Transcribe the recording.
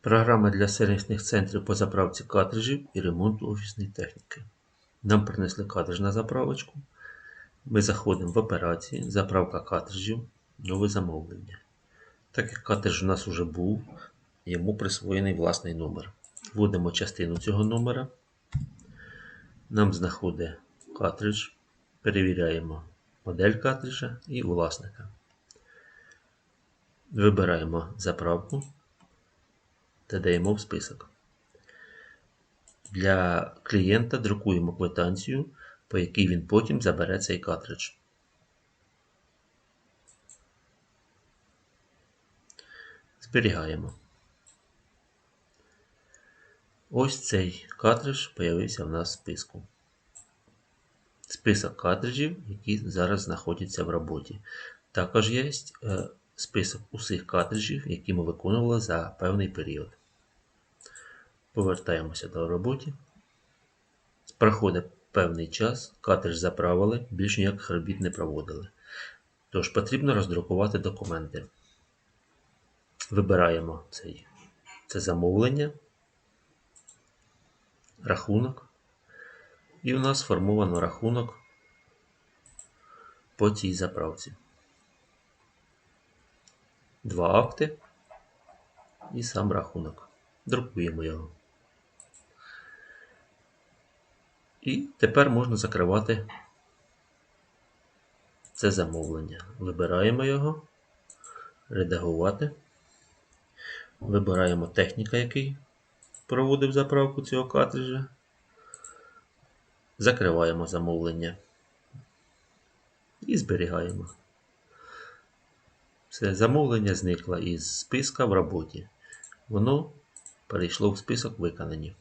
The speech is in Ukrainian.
Програма для сервісних центрів по заправці картриджів і ремонту офісної техніки. Нам принесли картридж на заправочку. Ми заходимо в операції, заправка картриджів, нове замовлення. Так як картридж у нас вже був, йому присвоєний власний номер. Вводимо частину цього номера. Нам знаходить картридж. Перевіряємо модель картриджа і власника. Вибираємо заправку та даємо в список. Для клієнта друкуємо квитанцію, по якій він потім забере цей картридж. Зберігаємо. Ось цей картридж появився в нас в списку. Список картриджів, які зараз знаходяться в роботі. Також є е, список усіх картриджів, які ми виконували за певний період. Повертаємося до роботи. Проходить певний час, картридж заправили, більш ніяких робіт не проводили. Тож потрібно роздрукувати документи. Вибираємо цей, це замовлення, рахунок. І у нас сформовано рахунок по цій заправці. Два акти і сам рахунок. Друкуємо його. І тепер можна закривати це замовлення. Вибираємо його, редагувати. Вибираємо техніка, який проводив заправку цього картриджа. Закриваємо замовлення і зберігаємо. Все, замовлення зникло із списка в роботі. Воно перейшло в список виконані.